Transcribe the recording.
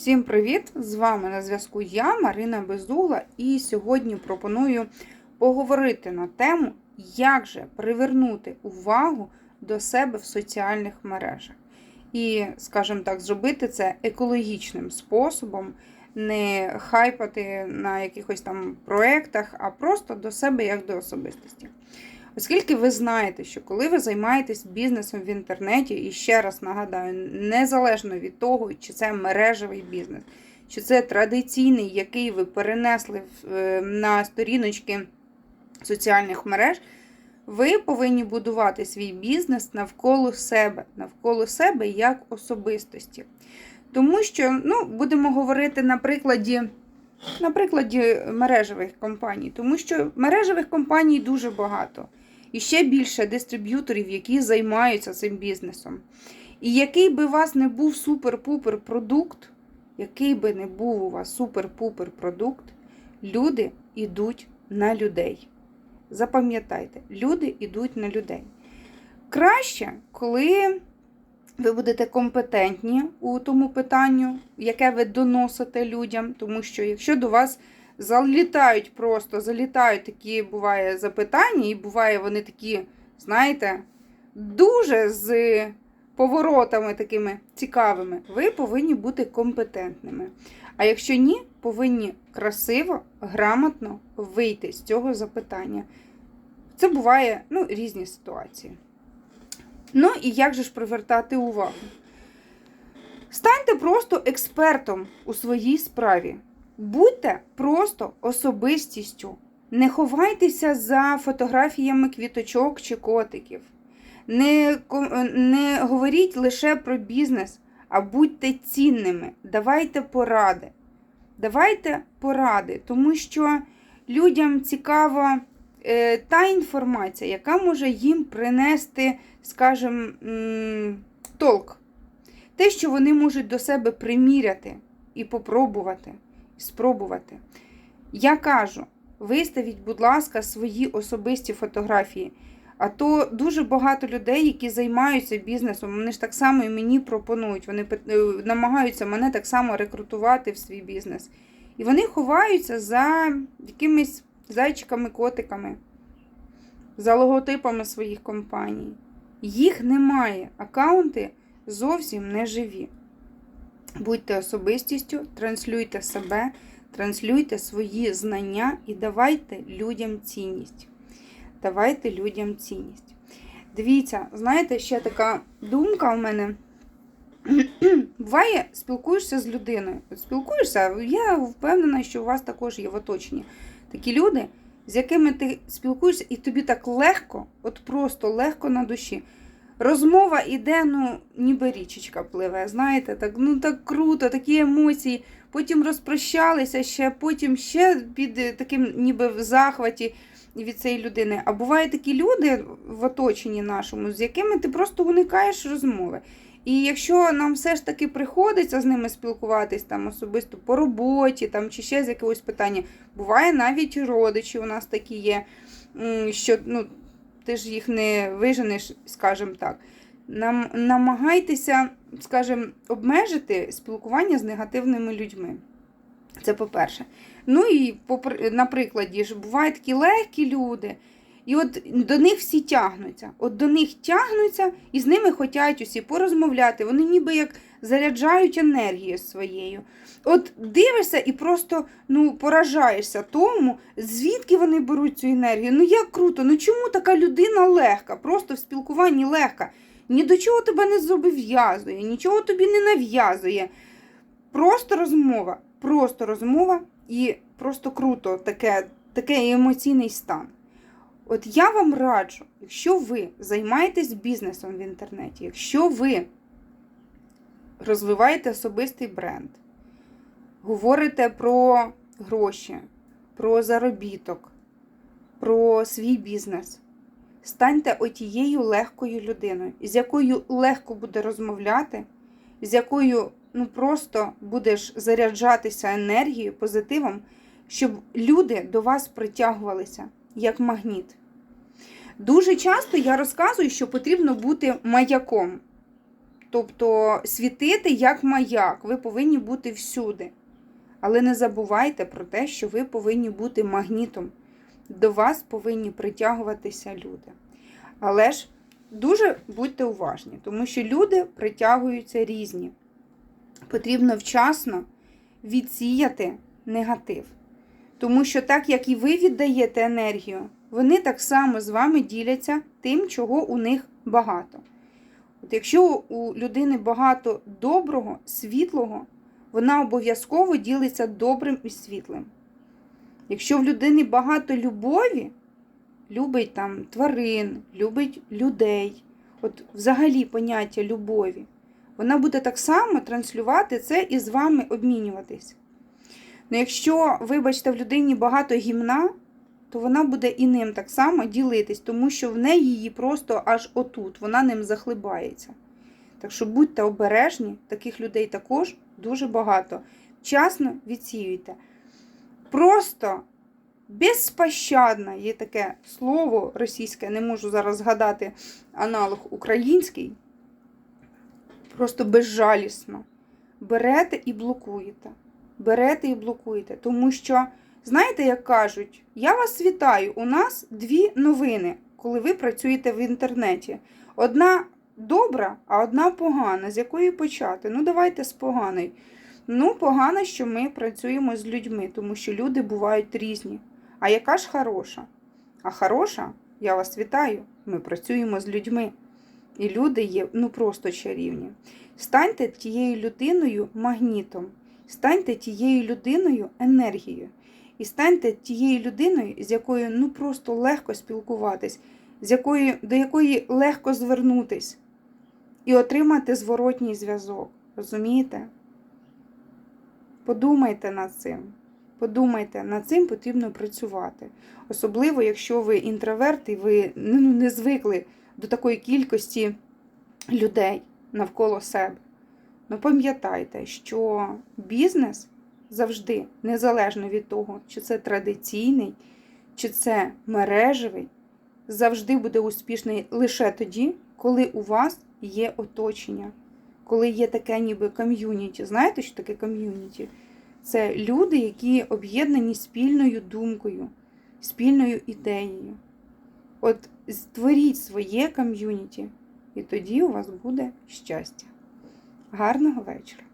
Всім привіт! З вами на зв'язку я, Марина Безугла, і сьогодні пропоную поговорити на тему, як же привернути увагу до себе в соціальних мережах. І, скажімо так, зробити це екологічним способом, не хайпати на якихось там проєктах, а просто до себе як до особистості. Оскільки ви знаєте, що коли ви займаєтесь бізнесом в інтернеті, і ще раз нагадаю, незалежно від того, чи це мережевий бізнес, чи це традиційний, який ви перенесли е, на сторіночки соціальних мереж, ви повинні будувати свій бізнес навколо себе, навколо себе як особистості. Тому що, ну, будемо говорити на прикладі. На прикладі мережевих компаній, тому що мережевих компаній дуже багато. І ще більше дистриб'юторів, які займаються цим бізнесом. І який би у вас не був супер-пупер продукт, який би не був у вас супер-пупер продукт, люди йдуть на людей. Запам'ятайте, люди йдуть на людей. Краще, коли ви будете компетентні у тому питанню, яке ви доносите людям, тому що якщо до вас залітають просто, залітають такі буває запитання, і буває вони такі, знаєте, дуже з поворотами такими цікавими, ви повинні бути компетентними. А якщо ні, повинні красиво, грамотно вийти з цього запитання. Це буває ну, різні ситуації. Ну і як же ж привертати увагу? Станьте просто експертом у своїй справі. Будьте просто особистістю. Не ховайтеся за фотографіями квіточок чи котиків. Не, не говоріть лише про бізнес, а будьте цінними. Давайте поради. Давайте поради, тому що людям цікава е, та інформація, яка може їм принести, скажімо, толк. Те, що вони можуть до себе приміряти і попробувати спробувати. Я кажу, виставіть, будь ласка, свої особисті фотографії. А то дуже багато людей, які займаються бізнесом, вони ж так само і мені пропонують. Вони намагаються мене так само рекрутувати в свій бізнес. І вони ховаються за якимись зайчиками-котиками, за логотипами своїх компаній. Їх немає. Аккаунти зовсім не живі. Будьте особистістю, транслюйте себе, транслюйте свої знання і давайте людям цінність. Давайте людям цінність. Дивіться, знаєте, ще така думка у мене. Буває, спілкуєшся з людиною. Спілкуєшся, я впевнена, що у вас також є в оточенні такі люди, з якими ти спілкуєшся, і тобі так легко, от просто легко на душі. Розмова іде, ну, ніби річечка пливе, знаєте, так ну так круто, такі емоції. Потім розпрощалися, ще потім ще під таким ніби в захваті від цієї людини. А бувають такі люди в оточенні нашому, з якими ти просто уникаєш розмови. І якщо нам все ж таки приходиться з ними спілкуватись там особисто по роботі там, чи ще з якогось питання, буває навіть родичі у нас такі є, що ну, ти ж їх не виженеш, скажімо так. Нам, намагайтеся, скажімо, обмежити спілкування з негативними людьми. Це по-перше. Ну і на прикладі ж бувають такі легкі люди. І от до них всі тягнуться. От до них тягнуться і з ними хочуть усі порозмовляти. Вони ніби як заряджають енергію своєю. От дивишся і просто ну, поражаєшся тому, звідки вони беруть цю енергію. Ну як круто, ну чому така людина легка, просто в спілкуванні легка. Ні до чого тебе не зобов'язує, нічого тобі не нав'язує. Просто розмова, просто розмова і просто круто таке, такий емоційний стан. От я вам раджу, якщо ви займаєтесь бізнесом в інтернеті, якщо ви розвиваєте особистий бренд, говорите про гроші, про заробіток, про свій бізнес, станьте отією легкою людиною, з якою легко буде розмовляти, з якою ну, просто будеш заряджатися енергією, позитивом, щоб люди до вас притягувалися як магніт. Дуже часто я розказую, що потрібно бути маяком. Тобто світити як маяк, ви повинні бути всюди. Але не забувайте про те, що ви повинні бути магнітом. До вас повинні притягуватися люди. Але ж дуже будьте уважні, тому що люди притягуються різні. Потрібно вчасно відсіяти негатив. Тому що так як і ви віддаєте енергію, вони так само з вами діляться тим, чого у них багато. От якщо у людини багато доброго, світлого, вона обов'язково ділиться добрим і світлим. Якщо в людини багато любові, любить там тварин, любить людей, от взагалі поняття любові, вона буде так само транслювати це і з вами обмінюватись. Ну, якщо, вибачте, в людині багато гімна, то вона буде і ним так само ділитись, тому що в неї її просто аж отут, вона ним захлибається. Так що будьте обережні, таких людей також дуже багато. Вчасно відсіюйте. Просто безпощадно є таке слово російське, не можу зараз згадати аналог український. Просто безжалісно. Берете і блокуєте. Берете і блокуєте. Тому що, знаєте, як кажуть, я вас вітаю, у нас дві новини, коли ви працюєте в інтернеті. Одна добра, а одна погана. З якої почати? Ну, давайте з поганої. Ну, погано, що ми працюємо з людьми, тому що люди бувають різні. А яка ж хороша? А хороша, я вас вітаю, ми працюємо з людьми. І люди є ну просто чарівні. Станьте тією людиною магнітом, станьте тією людиною енергією. І станьте тією людиною, з якою ну просто легко спілкуватись, з якої, до якої легко звернутись і отримати зворотній зв'язок. Розумієте? Подумайте над цим. Подумайте, над цим потрібно працювати. Особливо, якщо ви інтроверт і ви ну, не звикли до такої кількості людей навколо себе. Ну пам'ятайте, що бізнес завжди, незалежно від того, чи це традиційний, чи це мережевий, завжди буде успішний лише тоді, коли у вас є оточення, коли є таке ніби ком'юніті. Знаєте, що таке ком'юніті? Це люди, які об'єднані спільною думкою, спільною ідеєю. От створіть своє ком'юніті, і тоді у вас буде щастя. Гарного вечора!